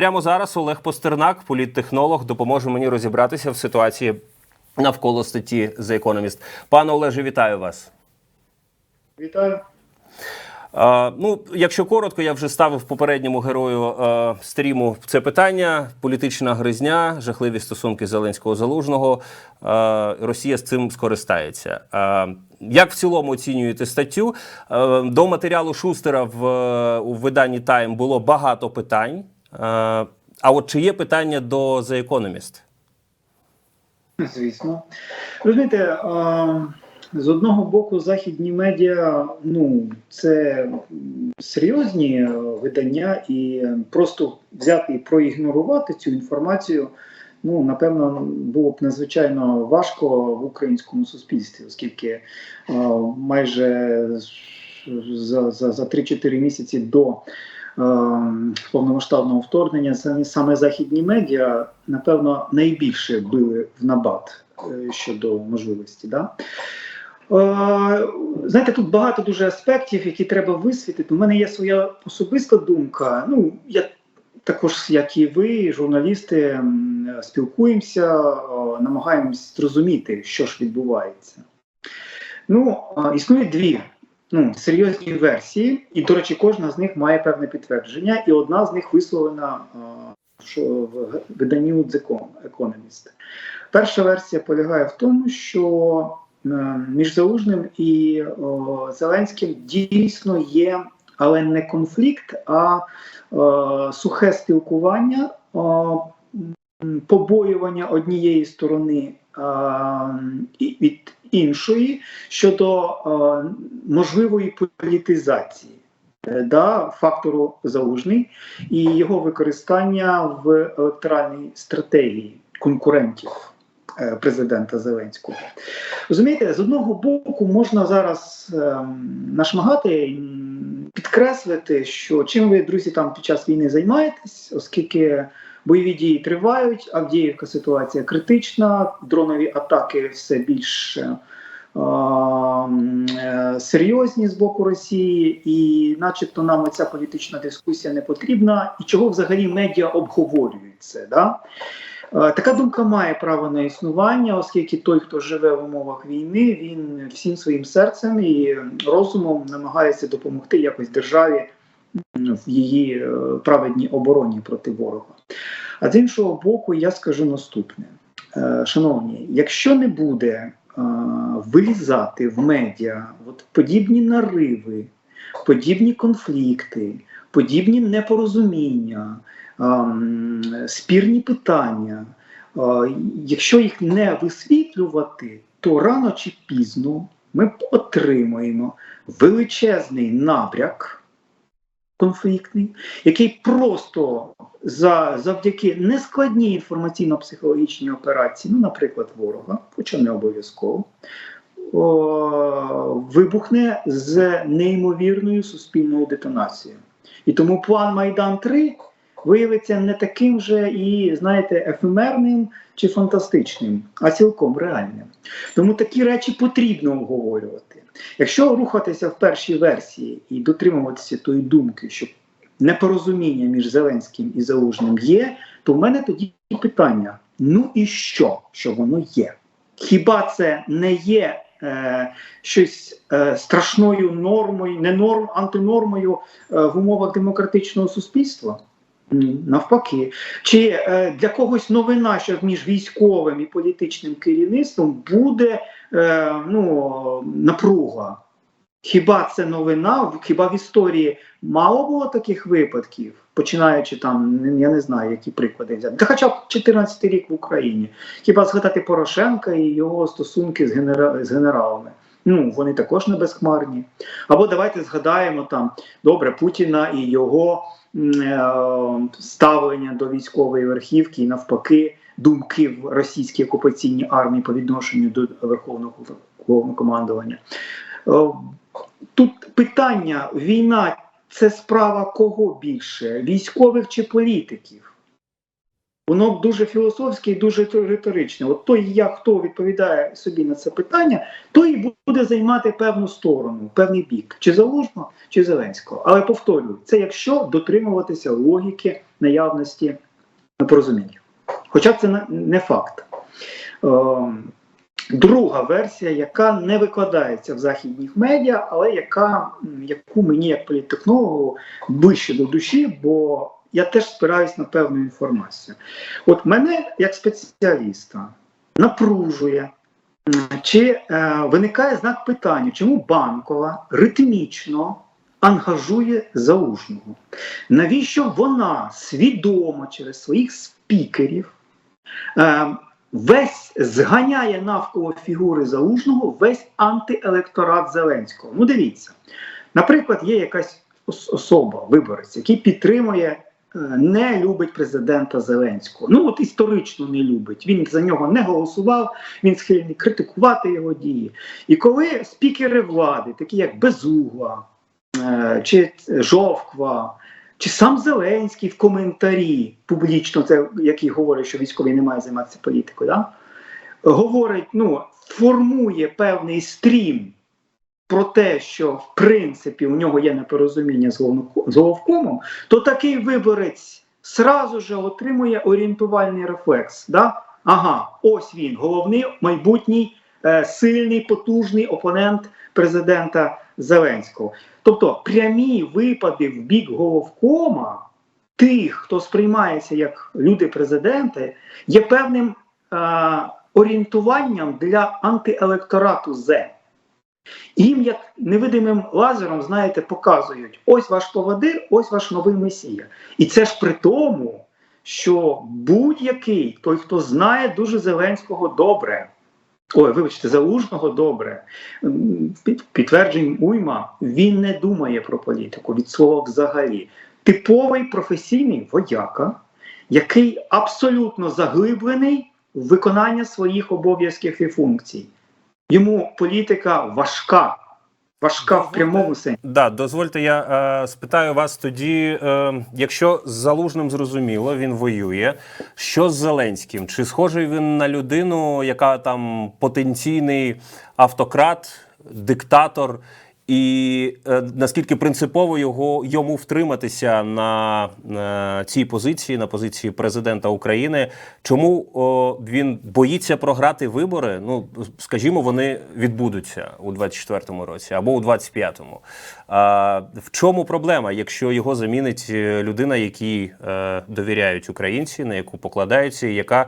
прямо зараз Олег Постернак, політтехнолог, допоможе мені розібратися в ситуації навколо статті The Economist. Пане Олеже, вітаю вас. Вітаю. Е, ну, якщо коротко, я вже ставив попередньому герою е, стріму це питання: політична гризня, жахливі стосунки Зеленського залужного. Е, Росія з цим скористається. Е, як в цілому оцінюєте статтю? Е, до матеріалу Шустера в у виданні Time було багато питань. Е, а от чи є питання до The Economist? Звісно. Розумієте, з одного боку, західні медіа, ну, це серйозні е, видання, і просто взяти і проігнорувати цю інформацію, ну, напевно, було б надзвичайно важко в українському суспільстві, оскільки майже за, за, за 3-4 місяці до е, повномасштабного вторгнення саме західні медіа, напевно, найбільше били в набат е, щодо можливості. Да? Е, Знаєте, тут багато дуже аспектів, які треба висвітлити. У мене є своя особиста думка. Ну, я також, як і ви, журналісти, спілкуємося, намагаємось зрозуміти, що ж відбувається. Ну, існує дві ну, серйозні версії, і, до речі, кожна з них має певне підтвердження, і одна з них висловлена що в виданні Economist. Перша версія полягає в тому, що е, між Залужним і Зеленським дійсно є, але не конфлікт, а е, сухе спілкування, побоювання однієї сторони від іншої щодо е, можливої політизації е, да, фактору залужний і його використання в електоральній стратегії конкурентів е, президента Зеленського. Розумієте, з одного боку можна зараз ем, нашмагати, підкреслити, що чим ви, друзі, там під час війни займаєтесь, оскільки бойові дії тривають, Авдіївка ситуація критична, дронові атаки все більш е, е, серйозні з боку Росії, і, начебто, нам ця політична дискусія не потрібна, і чого взагалі медіа обговорюють це. Да? Е, Така думка має право на існування, оскільки той, хто живе в умовах війни, він всім своїм серцем і розумом намагається допомогти якось державі в її е, праведній обороні проти ворога. А з іншого боку, я скажу наступне: Е, шановні, якщо не буде е, вилізати в медіа от подібні нариви, подібні конфлікти, подібні непорозуміння, спірні питання, е, якщо їх не висвітлювати, то рано чи пізно ми отримаємо величезний набряк конфліктний, який просто за, завдяки нескладній інформаційно-психологічній операції, ну, наприклад, ворога, хоча не обов'язково, вибухне з неймовірною суспільною детонацією. І тому план Майдан 3 виявиться не таким же і, знаєте, ефемерним чи фантастичним, а цілком реальним. Тому такі речі потрібно обговорювати. Якщо рухатися в першій версії і дотримуватися тої думки, що непорозуміння між Зеленським і Залужним є, то в мене тоді питання: ну і що, що воно є? Хіба це не є е, щось е, страшною нормою, не норм, антинормою е, в умовах демократичного суспільства? Навпаки. Чи е, для когось новина, що між військовим і політичним керівництвом буде е, ну, напруга? Хіба це новина? Хіба в історії мало було таких випадків, починаючи там, я не знаю, які приклади взяти. Та хоча б 14 рік в Україні. Хіба згадати Порошенка і його стосунки з, генера... з генералами? Ну, вони також не безхмарні. Або давайте згадаємо там добре Путіна і його е, ставлення до військової верхівки і навпаки думки в російській окупаційній армії по відношенню до верховного командування. Е, Тут питання: війна це справа кого більше? Військових чи політиків? Воно дуже філософське і дуже риторичне. От той, як хто відповідає собі на це питання, той і буде займати певну сторону, певний бік, чи Залужного, чи Зеленського. Але повторюю, це якщо дотримуватися логіки наявності непорозуміння. Хоча це не- не факт. Ем, Друга версія, яка не викладається в західних медіа, але яка, яку мені як політтехнологу ближче до душі, бо я теж спираюсь на певну інформацію. От мене, як спеціаліста, напружує, чи е, виникає знак питання, чому банкова ритмічно ангажує залужного? Навіщо вона свідомо через своїх спікерів? Е, весь зганяє навколо фігури залужного весь антиелекторат Зеленського. Ну, дивіться, наприклад, є якась особа, виборець, який підтримує. е, Не любить президента Зеленського. Ну от історично не любить. Він за нього не голосував, він схильний критикувати його дії. І коли спікери влади, такі як Безугла е, чи Жовква, чи сам Зеленський в коментарі публічно, це який говорить, що військовий не має займатися політикою, да? говорить, ну, формує певний стрім про те, що в принципі у нього є непорозуміння з головкомом, то такий виборець сразу же отримує орієнтувальний рефлекс. Да? Ага, ось він, головний майбутній е, сильний, потужний опонент президента Зеленського. Тобто прямі випади в бік головкома тих, хто сприймається як люди президенти, є певним е, орієнтуванням для антиелекторату З. Їм, як невидимим лазером, знаєте, показують: ось ваш поводир, ось ваш новий месія. І це ж при тому, що будь-який той, хто знає дуже Зеленського добре, ой, вибачте, залужного добре, під- підтверджень уйма, він не думає про політику від слова взагалі. Типовий професійний вояка, який абсолютно заглиблений в виконання своїх обов'язків і функцій. Йому політика важка, важка в прямому сенсі. Да, дозвольте, я е, спитаю вас тоді, е, якщо з залужним зрозуміло, він воює. Що з Зеленським? Чи схожий він на людину, яка там потенційний автократ, диктатор? І е, наскільки принципово його йому втриматися на, на цій позиції, на позиції президента України? Чому о, він боїться програти вибори? Ну скажімо, вони відбудуться у 24-му році або у 25-му. А, в чому проблема, якщо його замінить е, людина, якій е, довіряють українці, на яку покладаються, яка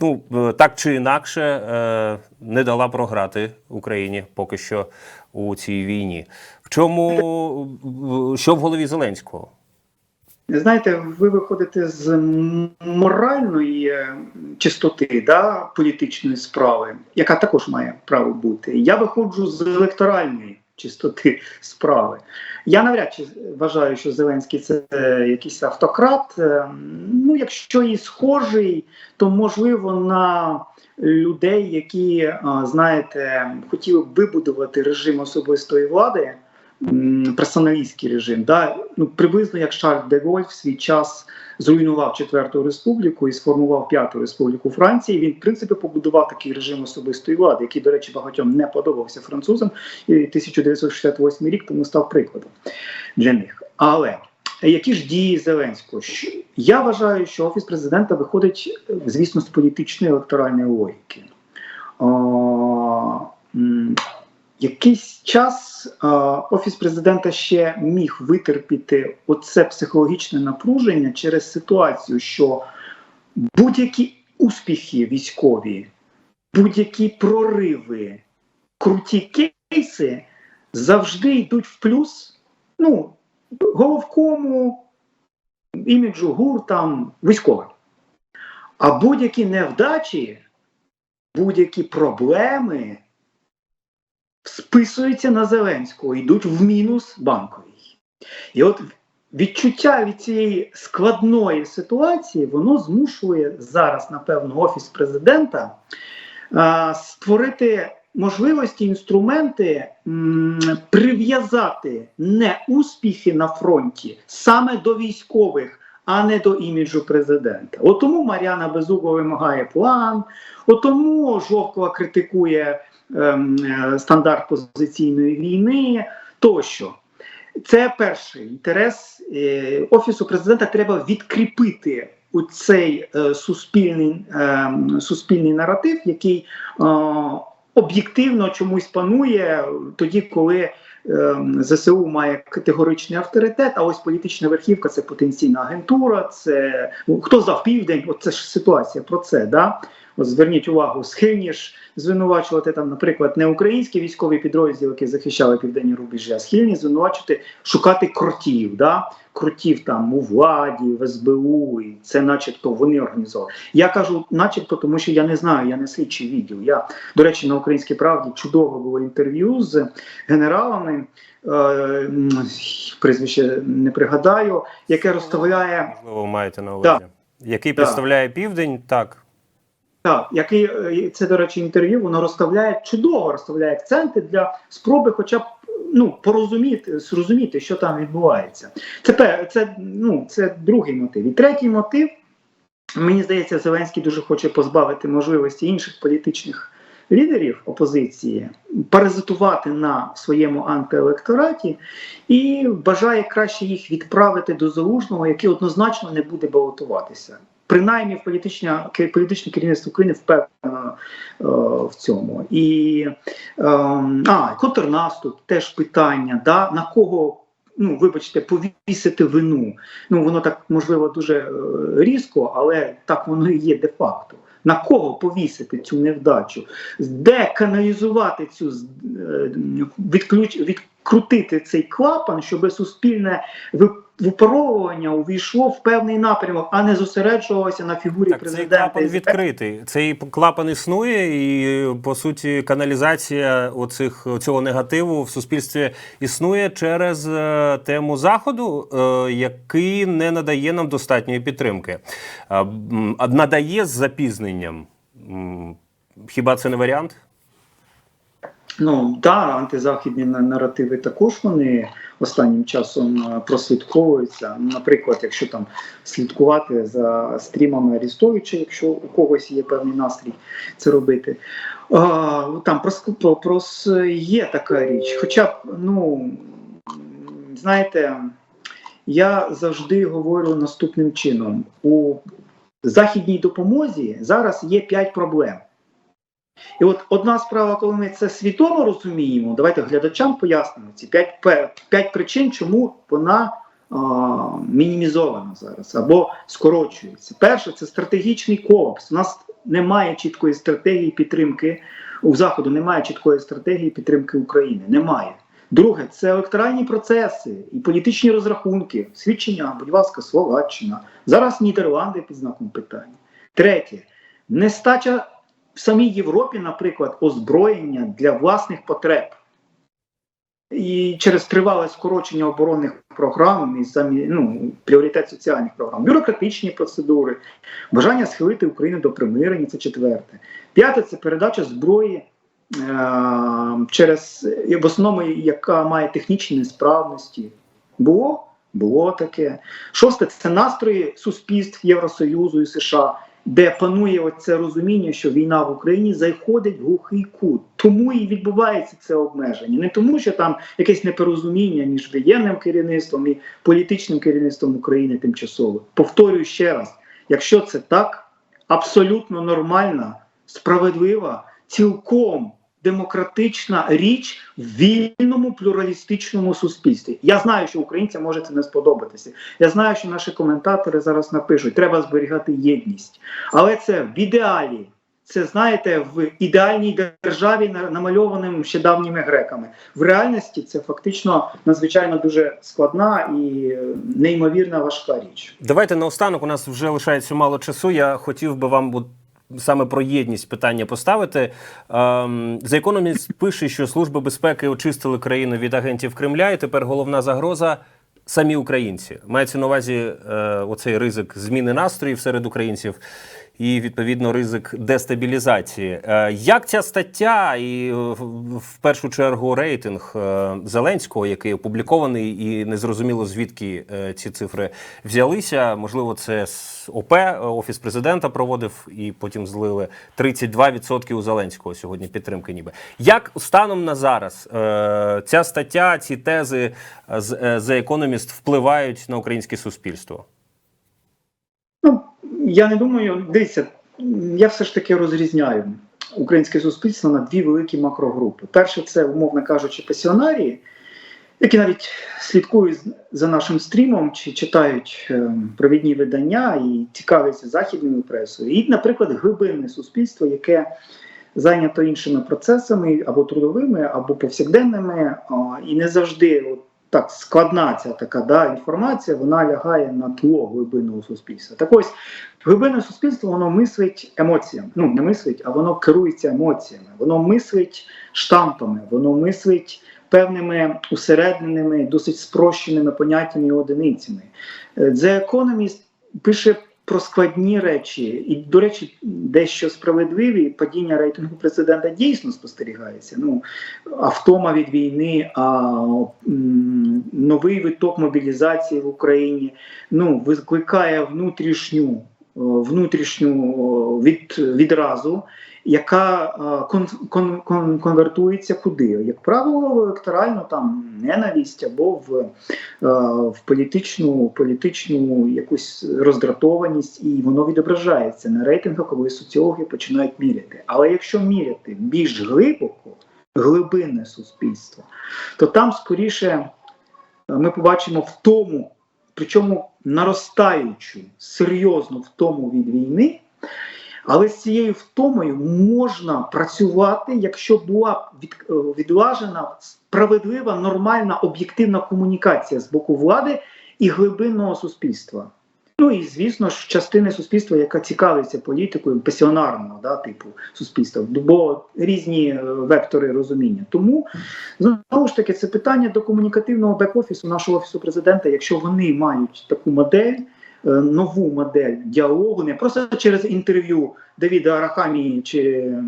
ну е, так чи інакше е, не дала програти Україні поки що у цій війні? В чому що в голові Зеленського? Знаєте, ви виходите з моральної е, чистоти да, політичної справи, яка також має право бути. Я виходжу з електоральної чистоти справи. Я навряд чи вважаю, що Зеленський це е, якийсь автократ. Е, Ну, якщо і схожий, то можливо на людей, які, е, знаєте, хотіли б вибудувати режим особистої влади персоналістський режим, да? ну, приблизно як Шарль де Голь в свій час зруйнував Четверту республіку і сформував П'яту республіку Франції. Він, в принципі, побудував такий режим особистої влади, який, до речі, багатьом не подобався французам. І 1968 рік тому став прикладом для них. Але які ж дії Зеленського? Я вважаю, що офіс президента виходить, звісно, з політичної електоральної логіки. Якийсь час офіс президента ще міг витерпіти оце психологічне напруження через ситуацію, що будь-які успіхи військові, будь-які прориви, круті кейси завжди йдуть в плюс. Ну, головкому, іміджу ГУР там військовим. А будь-які невдачі, будь-які проблеми списуються на Зеленського, йдуть в мінус банковий. І от відчуття від цієї складної ситуації, воно змушує зараз, напевно, офіс президента а, створити можливості, інструменти прив'язати не успіхи на фронті саме до військових. А не до іміджу президента. От тому Мар'яна Безугла вимагає план, от тому Жовкова критикує е, стандарт позиційної війни тощо. Це перший інтерес Е, офісу президента. Треба відкріпити у цей е, суспільний, е, суспільний наратив, який е, об'єктивно чомусь панує тоді, коли е, ЗСУ має категоричний авторитет. А ось політична верхівка це потенційна агентура. Це ну, хто здав південь? От це ж ситуація про це. Да? От зверніть увагу, схильні ж звинувачувати там, наприклад, не українські військові підрозділи, які захищали південні рубежі, а схильні звинувачувати, шукати кротів, да? кротів там у владі, в СБУ, і це, начебто, вони організовували. Я кажу, начебто, тому що я не знаю, я не слідчий відділ. Я, до речі, на українській правді чудово було інтерв'ю з генералами. е, Прізвище не пригадаю, яке розставляє Можливо, маєте на увазі. Який Да. представляє південь, так. Так, який е, це, до речі, інтерв'ю, воно розставляє чудово розставляє акценти для спроби, хоча б ну порозуміти, зрозуміти, що там відбувається. Це пе- це, ну, це другий мотив. І третій мотив, мені здається, Зеленський дуже хоче позбавити можливості інших політичних лідерів опозиції паразитувати на своєму антиелектораті і бажає краще їх відправити до залужного, який однозначно не буде балотуватися. Принаймні, політичне, політичне керівництво України впевнено е, в цьому. І е, а, контрнаступ теж питання, да, на кого. Ну, вибачте, повісити вину. Ну, воно так можливо дуже е, різко, але так воно і є де-факто. На кого повісити цю невдачу? Де каналізувати цю е, відключ, відкрутити цей клапан, щоб суспільне ви- випаровування увійшло в певний напрямок, а не зосереджувалося на фігурі Так, цей президента. клапан відкритий. Цей клапан існує, і по суті, каналізація оцих цього негативу в суспільстві існує через е, тему заходу, е, який не надає нам достатньої підтримки, надає з запізненням. Хіба це не варіант? Ну так, антизахідні наративи також вони останнім часом е, прослідковуються. Ну, Наприклад, якщо там слідкувати за стрімами Арістовича, якщо у когось є певний настрій це робити. Там про, є така річ. Хоча б, ну знаєте, я завжди говорю наступним чином: у західній допомозі зараз є п'ять проблем. І от одна справа, коли ми це свідомо розуміємо, давайте глядачам пояснимо ці п'ять, пе- п'ять причин, чому вона а, мінімізована зараз або скорочується. Перше, це стратегічний колапс. У нас немає чіткої стратегії підтримки у Заходу, немає чіткої стратегії підтримки України. Немає. Друге, це електоральні процеси і політичні розрахунки, свідчення, будь ласка, Словаччина. Зараз Нідерланди під знаком питання. Третє, нестача в самій Європі, наприклад, озброєння для власних потреб. І через тривале скорочення оборонних програм і самі, ну, пріоритет соціальних програм, бюрократичні процедури, бажання схилити Україну до примирення це четверте. П'яте це передача зброї е- через в основному, яка має технічні несправності. Було? Було таке. Шосте це настрої суспільств Євросоюзу і США, де панує оце розуміння, що війна в Україні заходить в глухий кут. Тому і відбувається це обмеження. Не тому, що там якесь непорозуміння між воєнним керівництвом і політичним керівництвом України тимчасово. Повторюю ще раз: якщо це так, абсолютно нормальна, справедлива, цілком демократична річ в вільному плюралістичному суспільстві. Я знаю, що українцям може це не сподобатися. Я знаю, що наші коментатори зараз напишуть, треба зберігати єдність. Але це в ідеалі. Це знаєте, в ідеальній державі намальованим ще давніми греками. В реальності це фактично надзвичайно дуже складна і е, неймовірна важка річ. Давайте наостанок. У нас вже лишається мало часу. Я хотів би вам саме про єдність питання поставити. За The Economist пише, що служби безпеки очистили країну від агентів Кремля, і тепер головна загроза. Самі українці мається на увазі е, оцей ризик зміни настроїв серед українців. І відповідно ризик дестабілізації. Е, Як ця стаття і е, в- першу чергу рейтинг е, Зеленського, який опублікований, і незрозуміло звідки ці цифри взялися? Можливо, це ОП офіс президента проводив і потім злили 32% у Зеленського сьогодні підтримки. Ніби як станом на зараз ця стаття, ці тези з The Economist впливають на українське суспільство? Я не думаю, дивіться, я все ж таки розрізняю українське суспільство на дві великі макрогрупи. Перше, це, умовно кажучи, пасіонарії, які навіть слідкують за нашим стрімом чи читають е, провідні видання і цікавляться західною пресою. І, наприклад, глибинне суспільство, яке зайнято іншими процесами або трудовими, або повсякденними, і не завжди от, так складна ця така да, інформація, вона лягає на тло глибинного суспільства. Так ось глибинне суспільство воно мислить емоціями. Ну не мислить, а воно керується емоціями, воно мислить штампами, воно мислить певними усередненими, досить спрощеними поняттями і одиницями. Е, The Economist пише про складні речі, і, до речі, дещо справедливі падіння рейтингу президента дійсно спостерігається. Ну, автома від війни, а новий виток мобілізації в Україні ну, викликає внутрішню, е, внутрішню е, від, відразу, яка е, кон, кон, кон, конвертується куди? Як правило, в електоральну там ненависть або в, е, в політичну, політичну якусь роздратованість, і воно відображається на рейтингах, коли соціологи починають міряти. Але якщо міряти більш глибоко, глибинне суспільство, то там скоріше е, ми побачимо втому, причому наростаючу, серйозну втому від війни. Але з цією втомою можна працювати, якщо була е, відлажена справедлива, нормальна, об'єктивна комунікація з боку влади і глибинного суспільства. Ну і звісно ж, частини суспільства, яка цікавиться політикою пасіонарного да, типу суспільства, бо різні е, вектори розуміння. Тому знову ж таки це питання до комунікативного бек-офісу нашого офісу президента, якщо вони мають таку модель. Е, Нову модель діалогу, не просто через інтерв'ю Давіда Арахамії чи е,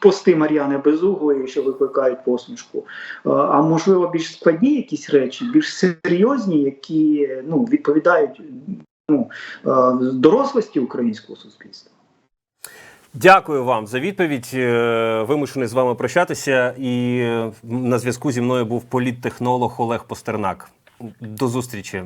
пости Мар'яни Безуглої, що викликають посмішку, е, а можливо більш складні якісь речі, більш серйозні, які ну, відповідають ну, дорослості українського суспільства. Дякую вам за відповідь. Вимушений з вами прощатися. І на зв'язку зі мною був політтехнолог Олег Постернак. До зустрічі.